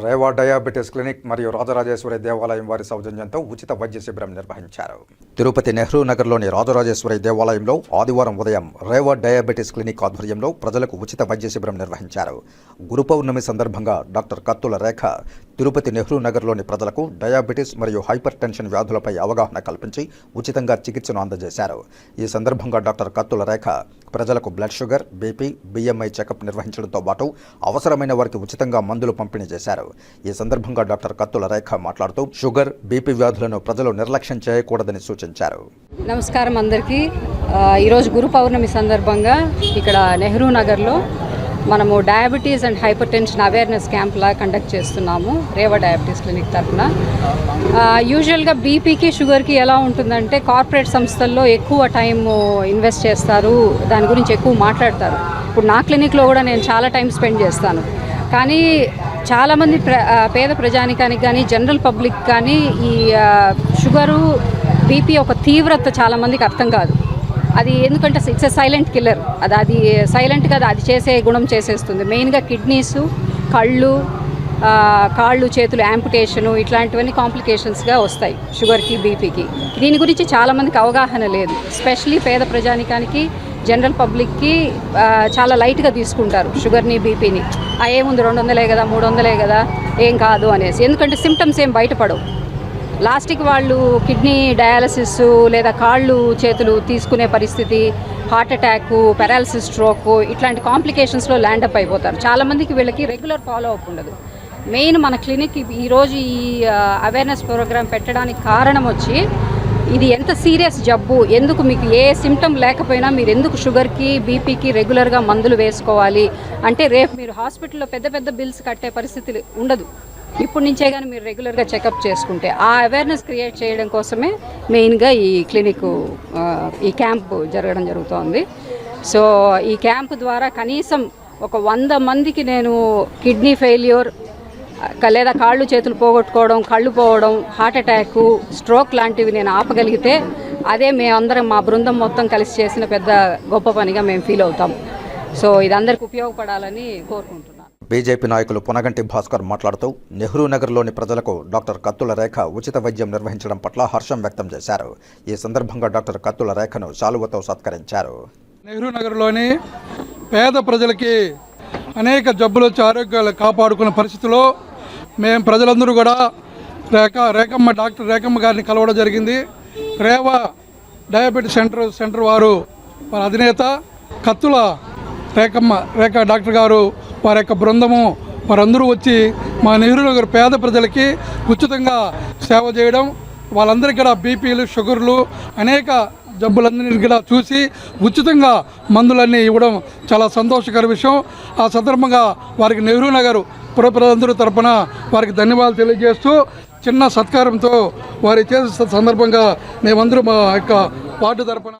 Rewa diabetes clinic మరియు రాజరాజేశ్వరి దేవాలయం వారి సౌజన్యంతో ఉచిత వైద్య శిబిరం నిర్వహించారు. తిరుపతి నెహ్రూ నగర్లోని రాజరాజేశ్వరి దేవాలయంలో ఆదివారం ఉదయం రేవా డయాబెటిస్ క్లినిక్ ఆధ్వర్యంలో ప్రజలకు ఉచిత వైద్య శిబిరం నిర్వహించారు. గురు పౌర్ణమి సందర్భంగా డాక్టర్ కత్తుల రేఖ తిరుపతి నెహ్రూ నగర్లోని ప్రజలకు డయాబెటిస్ మరియు హైపర్ టెన్షన్ వ్యాధులపై అవగాహన కల్పించి ఉచితంగా చికిత్సను అందజేశారు. ఈ సందర్భంగా డాక్టర్ కత్తుల రేఖ ప్రజలకు blood sugar BP BMI checkup నిర్వహించడంతో పాటు అవసరమైన వారికి ఉచితంగా మందులు పంపిణీ చేశారు. ఈ సందర్భంగా డాక్టర్ కత్తుల రేఖ మాట్లాడుతూ షుగర్ బీపీ వ్యాధులను ప్రజలు నిర్లక్ష్యం చేయకూడదని సూచించారు. నమస్కారం అందరికీ. ఈరోజు గురు పౌర్ణమి సందర్భంగా ఇక్కడ నెహ్రూ నగర్లో మనము diabetes and hypertension awareness camp law conduct చేస్తున్నాము రేవా డయాబెటీస్ క్లినిక్ తరఫున. యూజువల్గా బీపీకి షుగర్కి ఎలా ఉంటుందంటే కార్పొరేట్ సంస్థల్లో ఎక్కువ టైం ఇన్వెస్ట్ చేస్తారు దాని గురించి ఎక్కువ మాట్లాడతారు. ఇప్పుడు నా క్లినిక్లో కూడా నేను చాలా టైం స్పెండ్ చేస్తాను. కానీ చాలామంది ప్ర పేద ప్రజానికానికి కానీ జనరల్ పబ్లిక్ కానీ ఈ షుగరు బీపీ ఒక తీవ్రత చాలామందికి అర్థం కాదు. అది ఎందుకంటే ఇట్స్ ఎ సైలెంట్ కిల్లర్ అది అది సైలెంట్గా అది చేసే గుణం చేసేస్తుంది. మెయిన్గా కిడ్నీస్ కళ్ళు కాళ్ళు చేతులు యాంపుటేషను ఇట్లాంటివన్నీ కాంప్లికేషన్స్గా వస్తాయి షుగర్కి బీపీకి దీని గురించి చాలామందికి అవగాహన లేదు. స్పెషలీ పేద ప్రజానికానికి జనరల్ పబ్లిక్కి చాలా లైట్గా తీసుకుంటారు షుగర్ని బీపీని ఏముంది రెండు వందలే కదా మూడు వందలే కదా ఏం కాదు అనేసి. ఎందుకంటే సిమ్టమ్స్ ఏం బయటపడవు. లాస్ట్కి వాళ్ళు కిడ్నీ డయాలసిస్ లేదా కాళ్ళు చేతులు తీసుకునే పరిస్థితి హార్ట్ అటాక్ పెరాలసిస్ స్ట్రోక్ ఇట్లాంటి కాంప్లికేషన్స్లో ల్యాండ్ అప్ అయిపోతారు. చాలామందికి వీళ్ళకి రెగ్యులర్ ఫాలో అప్ ఉండదు. మెయిన్ మన క్లినిక్ ఈరోజు ఈ అవేర్నెస్ ప్రోగ్రామ్ పెట్టడానికి కారణం వచ్చి ఇది ఎంత సీరియస్ జబ్బు ఎందుకు మీకు ఏ సిమ్టమ్ లేకపోయినా మీరు ఎందుకు షుగర్కి బీపీకి రెగ్యులర్గా మందులు వేసుకోవాలి? అంటే రేపు మీరు హాస్పిటల్లో పెద్ద పెద్ద బిల్స్ కట్టే పరిస్థితి ఉండదు. ఇప్పటి నుంచే కానీ మీరు రెగ్యులర్గా చెకప్ చేసుకుంటే ఆ అవేర్నెస్ క్రియేట్ చేయడం కోసమే మెయిన్గా ఈ క్లినిక్ ఈ క్యాంప్ జరగడం జరుగుతోంది. సో ఈ క్యాంప్ ద్వారా కనీసం ఒక వంద మందికి నేను కిడ్నీ ఫెయిల్యూర్ లేదా కాళ్ళు చేతులు పోగొట్టుకోవడం కళ్ళు పోవడం హార్ట్ అటాక్ స్ట్రోక్ లాంటివి నేను ఆపగలిగితే అదే మేమందరం మా బృందం మొత్తం కలిసి చేసిన పెద్ద గొప్ప పనిగా మేము ఫీల్ అవుతాం. సో ఇది అందరికి ఉపయోగపడాలని కోరుకుంటున్నాం. బీజేపీ నాయకులు పునగంటి భాస్కర్ మాట్లాడుతూ నెహ్రూ నగర్లోని ప్రజలకు డాక్టర్ కత్తుల రేఖ ఉచిత వైద్యం నిర్వహించడం పట్ల హర్షం వ్యక్తం చేశారు. ఈ సందర్భంగా డాక్టర్ కత్తుల రేఖను శాలువతో సత్కరించారు. నెహ్రూ నగర్లోని పేద ప్రజలకి అనేక జబ్బులు వచ్చి ఆరోగ్యాలు కాపాడుకున్న పరిస్థితిలో మేము ప్రజలందరూ కూడా రేఖ రేఖమ్మ డాక్టర్ రేఖమ్మ గారిని కలవడం జరిగింది. రేవా డయాబెటిస్ సెంటర్ సెంటర్ వారు వారి అధినేత కత్తుల రేఖమ్మ రేఖ డాక్టర్ గారు వారి యొక్క బృందము వారందరూ వచ్చి మా నెహ్రూ నగర్ పేద ప్రజలకి ఉచితంగా సేవ చేయడం వాళ్ళందరికీ కూడా బీపీలు షుగర్లు అనేక జబ్బులన్నింటినీ కూడా చూసి ఉచితంగా మందులన్నీ ఇవ్వడం చాలా సంతోషకర విషయం. ఆ సందర్భంగా వారికి నెహ్రూ నగర్ పురప్రజలందరూ తరపున వారికి ధన్యవాదాలు తెలియజేస్తూ చిన్న సత్కారంతో వారి చేసే సందర్భంగా మేమందరూ మా యొక్క వార్డు తరపున